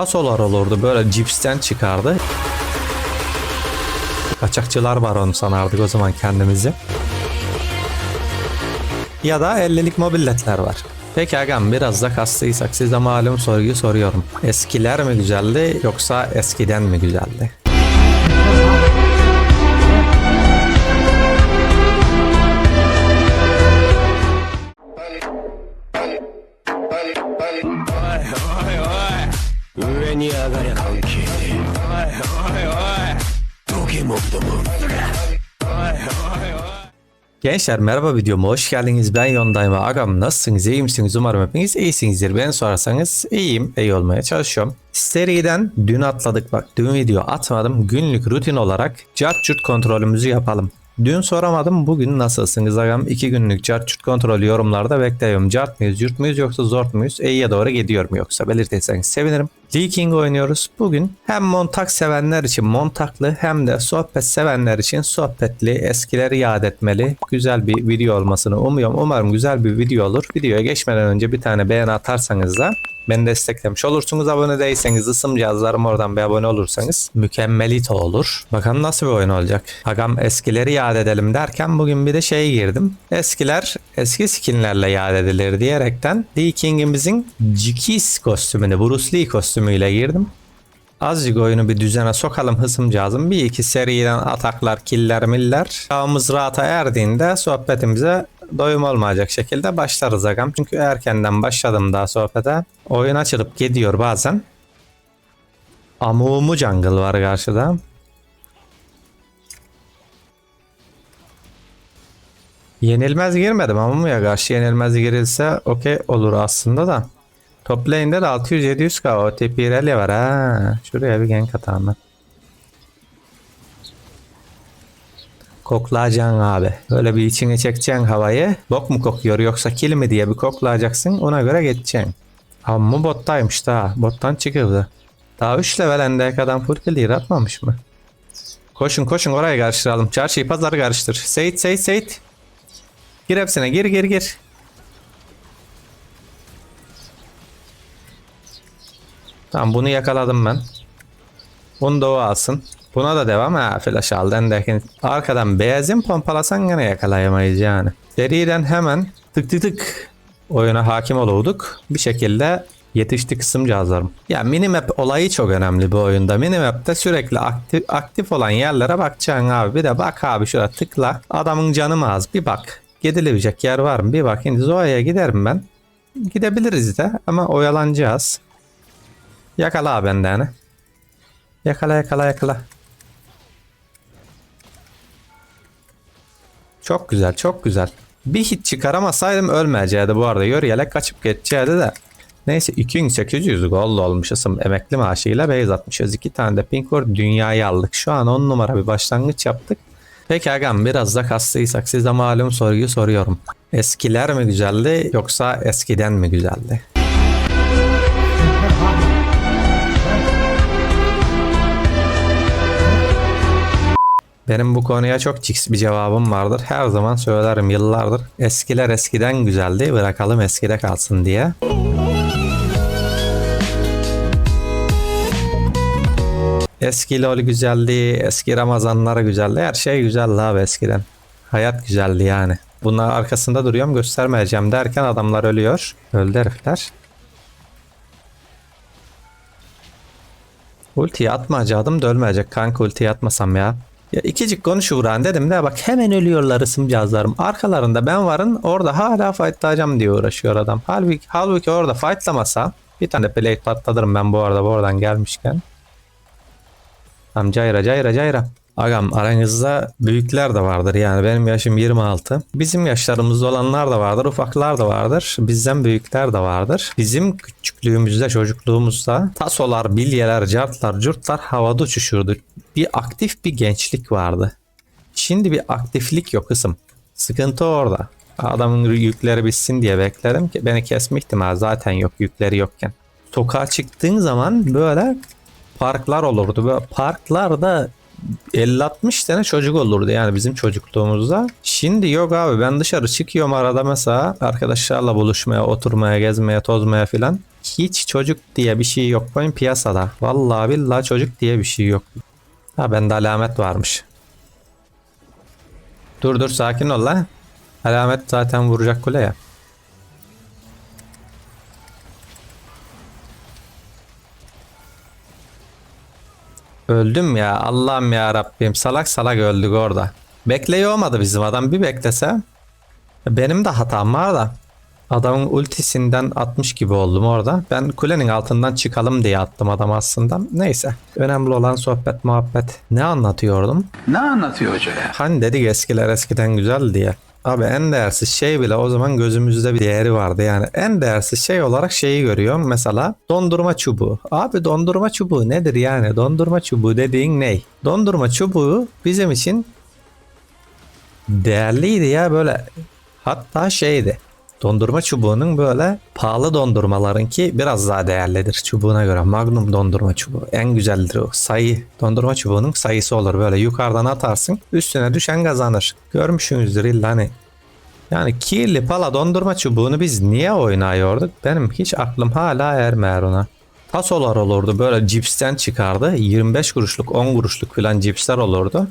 Tasolar olurdu böyle cipsten çıkardı. Kaçakçılar var onu sanardık o zaman kendimizi. Ya da 50'lik mobilletler var. Peki agam biraz da kastıysak size malum soruyu soruyorum. Eskiler mi güzeldi yoksa eskiden mi güzeldi? Gençler merhaba videoma hoş geldiniz. Ben Yondayım ve Agam nasılsınız? İyi misiniz? Umarım hepiniz iyisinizdir. Ben sorarsanız iyiyim. iyi olmaya çalışıyorum. Seriden dün atladık bak. Dün video atmadım. Günlük rutin olarak cart kontrolümüzü yapalım. Dün soramadım bugün nasılsınız agam? İki günlük cart curt kontrolü yorumlarda bekliyorum. Cart mıyız, cürt müyüz yoksa zort muyuz? İyiye doğru gidiyor mu yoksa belirtirseniz sevinirim. Leaking oynuyoruz. Bugün hem montak sevenler için montaklı hem de sohbet sevenler için sohbetli, eskileri yad etmeli güzel bir video olmasını umuyorum. Umarım güzel bir video olur. Videoya geçmeden önce bir tane beğeni atarsanız da beni desteklemiş olursunuz. Abone değilseniz ısım cihazlarım oradan bir abone olursanız mükemmelito olur. Bakalım nasıl bir oyun olacak. Agam eskileri yad edelim derken bugün bir de şey girdim. Eskiler eski skinlerle yad edilir diyerekten Lee King'imizin Jikis kostümünü, Bruce Lee kostümüyle girdim. Azıcık oyunu bir düzene sokalım hısımcağızım. Bir iki seriden ataklar, killer, miller. Çağımız rahata erdiğinde sohbetimize doyum olmayacak şekilde başlarız agam. Çünkü erkenden başladım daha sohbete. Oyun açılıp gidiyor bazen. Amumu jungle var karşıda. Yenilmez girmedim ama ya karşı yenilmez girilse okey olur aslında da. Top lane'de de 600-700k OTP rally var ha. Şuraya bir gank atalım ben. Koklayacaksın abi. Böyle bir içine çekeceksin havayı. Bok mu kokuyor yoksa kill mi diye bir koklayacaksın. Ona göre geçeceksin. Amma bottaymış daha. Bottan çıkıldı. Daha 3 level endek adam full clear atmamış mı? Koşun koşun oraya karıştıralım. Çarşıyı pazarı karıştır. Seyit Seyit Seyit. Gir hepsine gir gir gir. Tamam bunu yakaladım ben. Bunu da o alsın. Buna da devam ha flash aldı. Enderken arkadan beyazın pompalasan gene yakalayamayız yani. Seriden hemen tık tık tık oyuna hakim olurduk. Bir şekilde yetişti kısım cihazlarım. Ya minimap olayı çok önemli bu oyunda. Minimap'te sürekli aktif, aktif olan yerlere bakacaksın abi. Bir de bak abi şuraya tıkla. Adamın canı mı az? Bir bak. Gidilebilecek yer var mı? Bir bak. Şimdi Zoa'ya giderim ben. Gidebiliriz de ama oyalanacağız. Yakala abi benden. Yakala yakala yakala. Çok güzel çok güzel. Bir hit çıkaramasaydım ölmeyecekti bu arada. Yörüyerek kaçıp geçecekti de. Neyse 2800 gol olmuşuz. Emekli maaşıyla base atmışız. İki tane de pink var. Dünyayı aldık. Şu an 10 numara bir başlangıç yaptık. Peki agam biraz da kastıysak size malum soruyu soruyorum. Eskiler mi güzeldi yoksa eskiden mi güzeldi? Benim bu konuya çok çiks bir cevabım vardır. Her zaman söylerim yıllardır. Eskiler eskiden güzeldi. Bırakalım eskide kalsın diye. Eski LoL güzeldi. Eski Ramazanlar güzeldi. Her şey güzeldi abi eskiden. Hayat güzeldi yani. Bunlar arkasında duruyorum göstermeyeceğim derken adamlar ölüyor. Öldü herifler. Ultiyi atmayacaktım da ölmeyecek. Kanka ultiyi atmasam ya. Ya ikicik konuş Uğran dedim de bak hemen ölüyorlar ısım cihazlarım. Arkalarında ben varın orada hala fightlayacağım diye uğraşıyor adam. Halbuki, halbuki orada fightlamasa bir tane plate patlatırım ben bu arada buradan gelmişken. Tamam cayra cayra cayra. Agam aranızda büyükler de vardır yani benim yaşım 26. Bizim yaşlarımızda olanlar da vardır, ufaklar da vardır. Bizden büyükler de vardır. Bizim küçüklüğümüzde, çocukluğumuzda tasolar, bilyeler, cartlar, curtlar havada uçuşurdu. Bir aktif bir gençlik vardı. Şimdi bir aktiflik yok kızım. Sıkıntı orada. Adamın yükleri bitsin diye beklerim ki beni kesme ihtimali zaten yok yükleri yokken. Sokağa çıktığın zaman böyle parklar olurdu. Böyle parklarda 50-60 tane çocuk olurdu yani bizim çocukluğumuzda. Şimdi yok abi ben dışarı çıkıyorum arada mesela arkadaşlarla buluşmaya, oturmaya, gezmeye, tozmaya filan. hiç çocuk diye bir şey yok benim piyasada. Vallahi billahi çocuk diye bir şey yok. Ha bende alamet varmış. Dur dur sakin ol lan. Alamet zaten vuracak kule ya. Öldüm ya Allah'ım ya Rabbim salak salak öldük orada. Bekleyi olmadı bizim adam bir beklese. Benim de hatam var da. Adamın ultisinden atmış gibi oldum orada. Ben kulenin altından çıkalım diye attım adam aslında. Neyse. Önemli olan sohbet muhabbet. Ne anlatıyordum? Ne anlatıyor hoca ya? Hani dedik eskiler eskiden güzel diye. Abi en değersiz şey bile o zaman gözümüzde bir değeri vardı. Yani en değersiz şey olarak şeyi görüyorum. Mesela dondurma çubuğu. Abi dondurma çubuğu nedir yani? Dondurma çubuğu dediğin ne? Dondurma çubuğu bizim için değerliydi ya böyle. Hatta şeydi. Dondurma çubuğunun böyle pahalı dondurmalarınki biraz daha değerlidir çubuğuna göre. Magnum dondurma çubuğu en güzeldir o. Sayı. Dondurma çubuğunun sayısı olur böyle yukarıdan atarsın üstüne düşen kazanır. Görmüşsünüzdür illa hani. Yani kirli pala dondurma çubuğunu biz niye oynayorduk? Benim hiç aklım hala ermer ona. Tasolar olurdu böyle cipsten çıkardı. 25 kuruşluk 10 kuruşluk falan cipsler olurdu.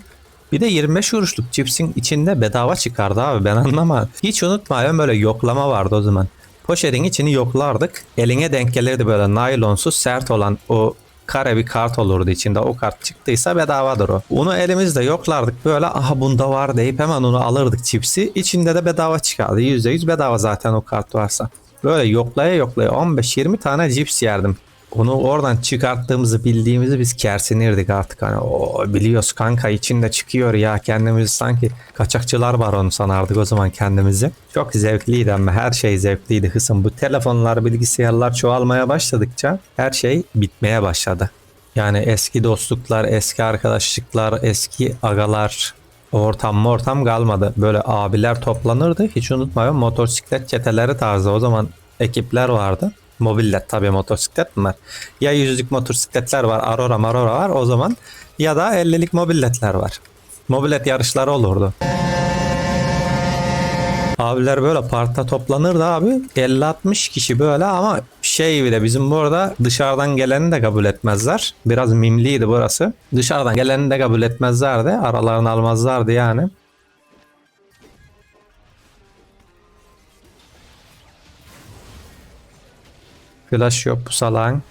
Bir de 25 kuruşluk cipsin içinde bedava çıkardı abi ben anlamadım. Hiç unutmayın böyle yoklama vardı o zaman. Poşetin içini yoklardık. Eline denk gelirdi böyle naylonsuz sert olan o kare bir kart olurdu içinde. O kart çıktıysa bedavadır o. Onu elimizde yoklardık böyle aha bunda var deyip hemen onu alırdık cipsi. İçinde de bedava çıkardı. %100 bedava zaten o kart varsa. Böyle yoklaya yoklaya 15-20 tane cips yerdim. Onu oradan çıkarttığımızı bildiğimizi biz kersinirdik artık hani o biliyoruz kanka içinde çıkıyor ya kendimizi sanki kaçakçılar var onu sanardık o zaman kendimizi. Çok zevkliydi ama her şey zevkliydi hısım. Bu telefonlar bilgisayarlar çoğalmaya başladıkça her şey bitmeye başladı. Yani eski dostluklar, eski arkadaşlıklar, eski agalar, ortam ortam kalmadı. Böyle abiler toplanırdı. Hiç unutmayın motosiklet çeteleri tarzı o zaman ekipler vardı. Mobillet tabii motosiklet mi? Ya yüzlük motosikletler var, Aurora Marora var o zaman ya da 50'lik mobilletler var. Mobilet yarışları olurdu. Abiler böyle parkta toplanırdı abi. 50-60 kişi böyle ama şey bir de bizim burada dışarıdan geleni de kabul etmezler. Biraz mimliydi burası. Dışarıdan geleni de kabul etmezlerdi. Aralarını almazlardı yani. Flash yok bu salağın.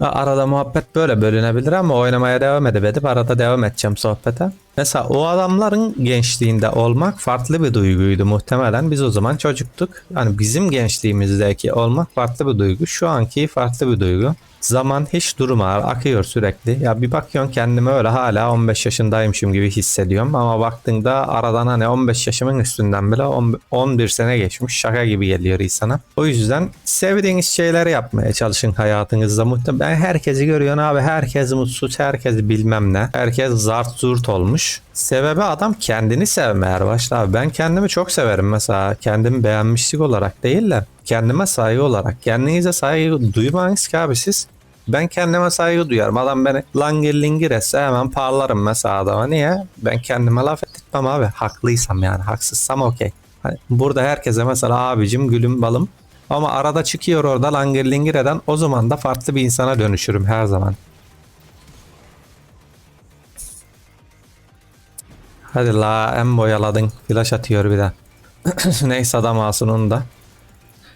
Arada muhabbet böyle bölünebilir ama oynamaya devam edip edip arada devam edeceğim sohbete. Mesela o adamların gençliğinde olmak farklı bir duyguydu muhtemelen. Biz o zaman çocuktuk. Hani bizim gençliğimizdeki olmak farklı bir duygu. Şu anki farklı bir duygu. Zaman hiç durmar, akıyor sürekli. Ya bir bakıyorsun kendime öyle hala 15 yaşındaymışım gibi hissediyorum. Ama baktığında aradan hani 15 yaşımın üstünden bile 10 11 sene geçmiş. Şaka gibi geliyor insana. O yüzden sevdiğiniz şeyleri yapmaya çalışın hayatınızda. Muhtemelen herkesi görüyorum abi. Herkes mutsuz, herkes bilmem ne. Herkes zart zurt olmuş. Sebebi adam kendini sevmeye başlar. abi. Ben kendimi çok severim mesela. Kendimi beğenmişlik olarak değil de kendime saygı olarak. Kendinize saygı duymayınız ki abi siz. Ben kendime saygı duyarım. Adam beni langir lingir etse hemen parlarım mesela adama. Niye? Ben kendime laf etmem abi. Haklıysam yani. Haksızsam okey. Hani burada herkese mesela abicim gülüm balım. Ama arada çıkıyor orada langir eden o zaman da farklı bir insana dönüşürüm her zaman. Hadi la en boyaladın. Flash atıyor bir de. Neyse adam alsın onu da.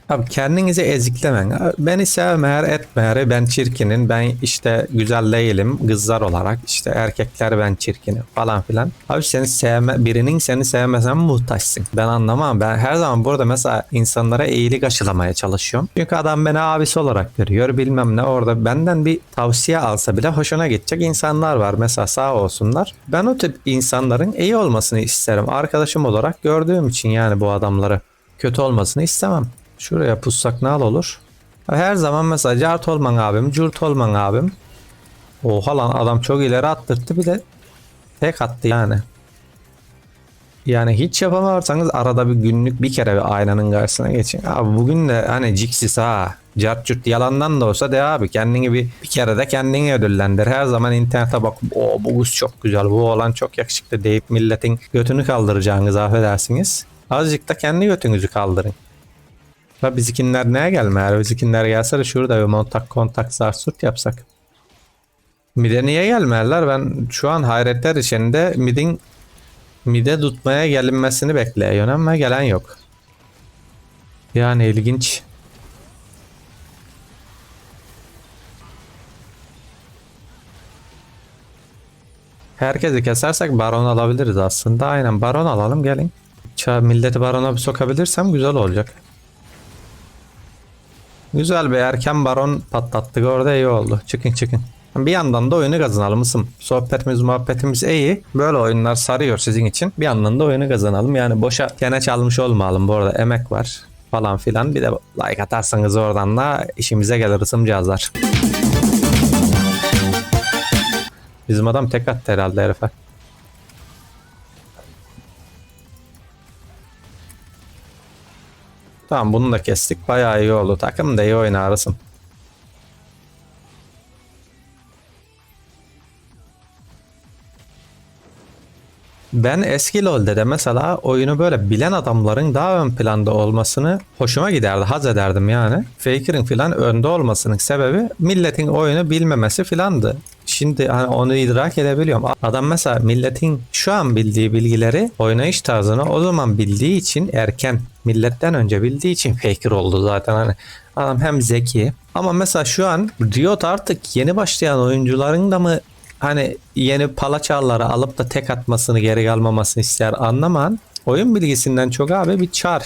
Abi kendinizi eziklemeyin. Beni sevmeyer etmeyer ben çirkinim ben işte güzel değilim kızlar olarak işte erkekler ben çirkinim falan filan. Abi seni sevme birinin seni sevmesen muhtaçsın. Ben anlamam. Ben her zaman burada mesela insanlara iyilik aşılamaya çalışıyorum. Çünkü adam beni abisi olarak görüyor bilmem ne orada benden bir tavsiye alsa bile hoşuna gidecek insanlar var. Mesela sağ olsunlar. Ben o tip insanların iyi olmasını isterim. Arkadaşım olarak gördüğüm için yani bu adamları kötü olmasını istemem. Şuraya pussak ne olur? Her zaman mesela cart olman abim, curt olman abim. Oha lan adam çok ileri attırdı bir de tek attı yani. Yani hiç yapamazsanız arada bir günlük bir kere bir aynanın karşısına geçin. Abi bugün de hani ciksiz ha. Cart curt yalandan da olsa de abi kendini bir, bir kere de kendini ödüllendir. Her zaman internete bak o bu kız çok güzel bu olan çok yakışıklı deyip milletin götünü kaldıracağınızı affedersiniz. Azıcık da kendi götünüzü kaldırın. La bizikinler neye gelme? Eğer bizikinler gelse de şurada bir montak kontak zarsurt yapsak. Mide niye gelmerler? Ben şu an hayretler içinde midin mide tutmaya gelinmesini bekliyorum ama gelen yok. Yani ilginç. Herkesi kesersek baron alabiliriz aslında. Aynen baron alalım gelin. Ça milleti barona bir sokabilirsem güzel olacak. Güzel bir erken baron patlattık orada iyi oldu. Çıkın çıkın. Bir yandan da oyunu kazanalım ısım. Sohbetimiz muhabbetimiz iyi. Böyle oyunlar sarıyor sizin için. Bir yandan da oyunu kazanalım. Yani boşa gene çalmış olmayalım. Bu arada emek var falan filan. Bir de like atarsanız oradan da işimize gelir ısımcağızlar. Bizim adam tek attı herhalde herife. Tamam bunu da kestik. Bayağı iyi oldu. Takım da iyi oynar arasın. Ben eski LoL'de de mesela oyunu böyle bilen adamların daha ön planda olmasını hoşuma giderdi, haz ederdim yani. Faker'ın filan önde olmasının sebebi milletin oyunu bilmemesi filandı. Şimdi hani onu idrak edebiliyorum. Adam mesela milletin şu an bildiği bilgileri, oynayış tarzını o zaman bildiği için erken, milletten önce bildiği için Faker oldu zaten hani. Adam hem zeki ama mesela şu an Riot artık yeni başlayan oyuncuların da mı hani yeni palaçarları alıp da tek atmasını geri kalmamasını ister anlaman. Oyun bilgisinden çok abi bir çar.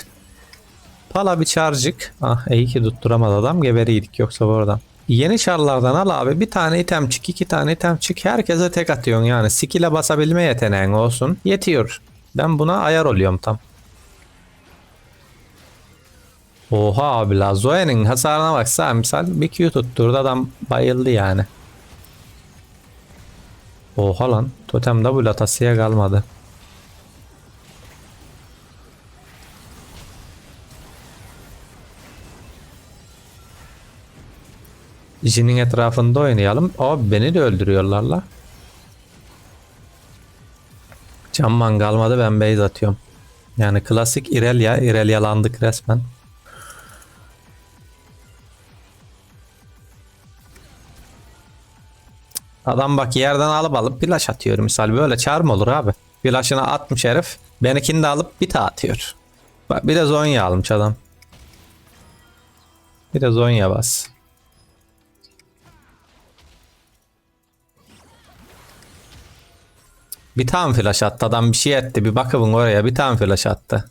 Pala bir çarcık. Ah iyi ki tutturamadı adam geberiydik yoksa bu arada. Yeni çarlardan al abi bir tane item çık iki tane item çık herkese tek atıyorsun yani skill'e basabilme yeteneğin olsun yetiyor. Ben buna ayar oluyorum tam. Oha abi la Zoe'nin hasarına baksa misal bir Q tutturdu adam bayıldı yani. Oha lan. Totem double atasıya kalmadı. Jin'in etrafında oynayalım. Abi beni de öldürüyorlar la. Camman kalmadı ben base atıyorum. Yani klasik Irelia. Irelialandık resmen. Adam bak yerden alıp alıp flash atıyor misal böyle çağır mı olur abi? Flash'ını atmış herif. Benimkini de alıp bir ta atıyor. Bak bir de Zonya almış adam. Bir de Zonya bas. Bir tane flash attı adam bir şey etti bir bakın oraya bir tane flash attı.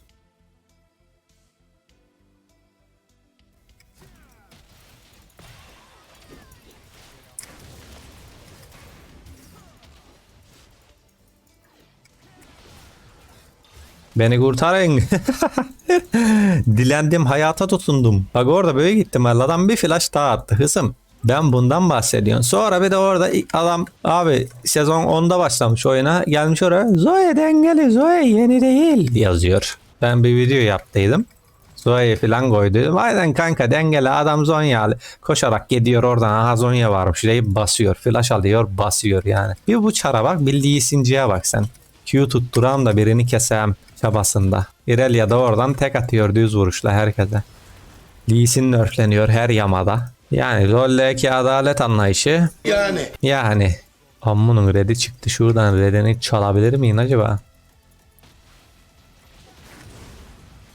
Beni kurtarın. Dilendim hayata tutundum. Bak orada böyle gittim. Adam bir flash daha attı. Hısım. Ben bundan bahsediyorum. Sonra bir de orada adam abi sezon 10'da başlamış oyuna. Gelmiş oraya. Zoe dengeli Zoe yeni değil yazıyor. Ben bir video yaptıydım. Zoe'yi falan koyduydum. Aynen kanka dengeli adam Zonyalı. Koşarak gidiyor oradan aha Zonya varmış deyip basıyor. Flash alıyor basıyor yani. Bir bu çara bak bildiği isinciye bak sen. Q tutturan da birini kesem çabasında. Irelia da oradan tek atıyor düz vuruşla herkese. Lee Sin nerfleniyor her yamada. Yani LoL'deki adalet anlayışı Yani. yani Ammunun red'i çıktı şuradan red'ini çalabilir miyim acaba?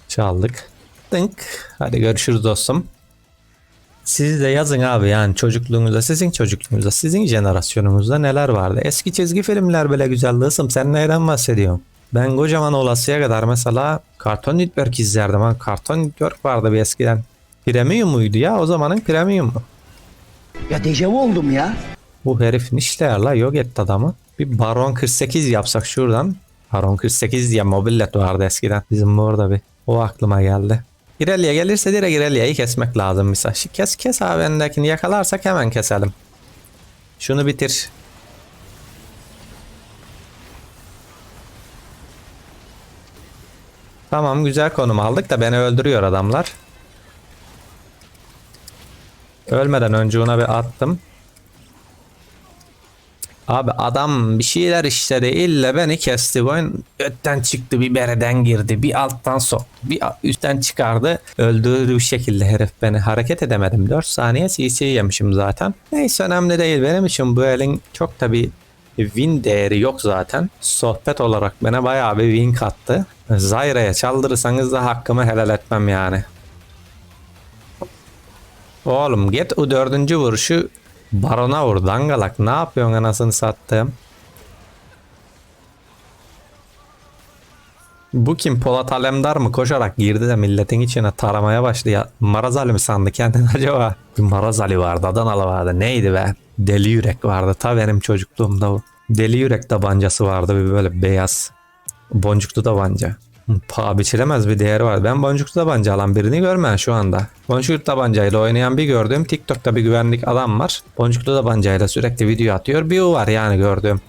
Çaldık. Dınk. Hadi görüşürüz dostum. Siz de yazın abi yani çocukluğunuzda, sizin çocukluğunuzda, sizin jenerasyonunuzda neler vardı? Eski çizgi filmler bile güzeldi. Isım sen neyden bahsediyorsun? Ben kocaman olasıya kadar mesela Cartoon Network izlerdim. Ha. Cartoon Network vardı bir eskiden. Premium muydu ya? O zamanın premium mu? Ya dejavu oldum ya. Bu herif nişler la yok etti adamı. Bir Baron 48 yapsak şuradan. Baron 48 diye mobillet vardı eskiden. Bizim orada bir. O aklıma geldi. Irelia gelirse direkt Irelia'yı kesmek lazım mesela. Şu Kes kes abi öndekini yakalarsak hemen keselim. Şunu bitir. Tamam güzel konum aldık da beni öldürüyor adamlar. Ölmeden önce ona bir attım. Abi adam bir şeyler işledi illa beni kesti. Bu oyun ötten çıktı bir bereden girdi bir alttan soktu bir üstten çıkardı. Öldürdü bir şekilde herif beni hareket edemedim. 4 saniye CC yemişim zaten. Neyse önemli değil benim için bu elin çok da bir win değeri yok zaten. Sohbet olarak bana bayağı bir win kattı. Zyra'ya çaldırırsanız da hakkımı helal etmem yani. Oğlum git o dördüncü vuruşu Barona vur dangalak. Ne yapıyorsun anasını sattım? Bu kim Polat Alemdar mı koşarak girdi de milletin içine taramaya başladı ya. Maraz Ali mi sandı kendini acaba? Bir Maraz Ali vardı Adanalı vardı neydi be? Deli Yürek vardı ta benim çocukluğumda o. Deli Yürek tabancası vardı bir böyle beyaz. Boncuklu tabanca. Paha biçilemez bir değeri var. Ben boncuklu tabanca alan birini görmem şu anda. Boncuklu tabancayla oynayan bir gördüğüm TikTok'ta bir güvenlik adam var. Boncuklu tabancayla sürekli video atıyor. Bir o var yani gördüğüm.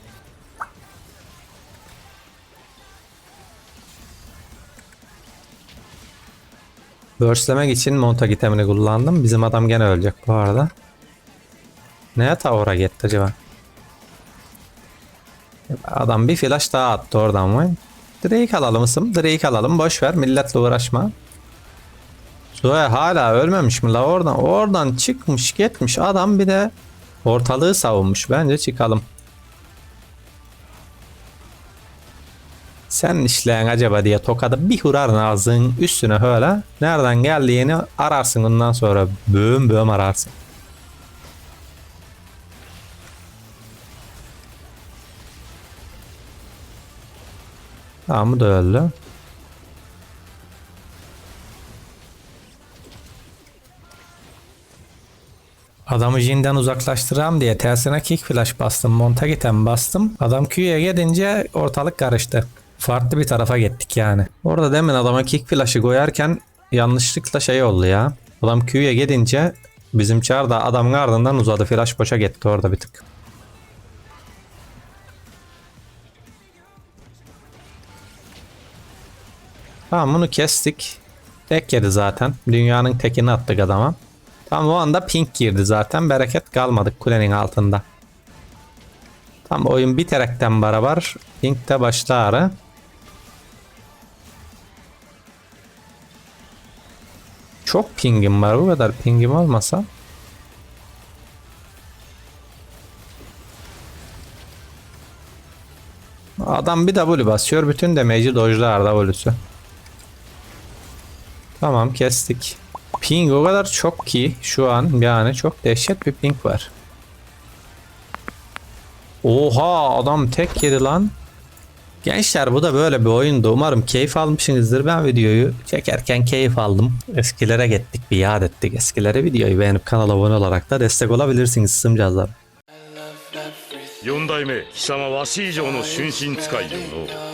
Burstlemek için monta itemini kullandım. Bizim adam gene ölecek bu arada. Neye tavura gitti acaba? Adam bir flash daha attı oradan mı? Drake alalım ısım. Drake alalım. Boş ver. Milletle uğraşma. Zoe hala ölmemiş mi la oradan? Oradan çıkmış gitmiş. Adam bir de ortalığı savunmuş. Bence çıkalım. Sen işleyen acaba diye tokadı bir hurar ağzın üstüne öyle. Nereden geldiğini ararsın ondan sonra böğüm böğüm ararsın. Tamam bu da öldü. Adamı Jin'den uzaklaştıram diye tersine kick flash bastım. Monta giten bastım. Adam Q'ya gidince ortalık karıştı. Farklı bir tarafa gittik yani. Orada demin adama kick flash'ı koyarken yanlışlıkla şey oldu ya. Adam Q'ya gidince bizim çar da adamın ardından uzadı. Flash boşa gitti orada bir tık. Tamam bunu kestik. Tek yedi zaten. Dünyanın tekini attık adama. Tam o anda pink girdi zaten. Bereket kalmadık kulenin altında. Tam oyun biterekten beraber pink de başlar. Çok pingim var. Bu kadar pingim olmasa. Adam bir W basıyor. Bütün damage'i dojlar W'su. Tamam kestik. Ping o kadar çok ki şu an yani çok dehşet bir ping var. Oha adam tek yedi lan. Gençler bu da böyle bir oyundu. Umarım keyif almışsınızdır. Ben videoyu çekerken keyif aldım. Eskilere gittik bir yad ettik. Eskilere videoyu beğenip kanala abone olarak da destek olabilirsiniz sımcazlar. 四代目貴様わし以上の春心使いよの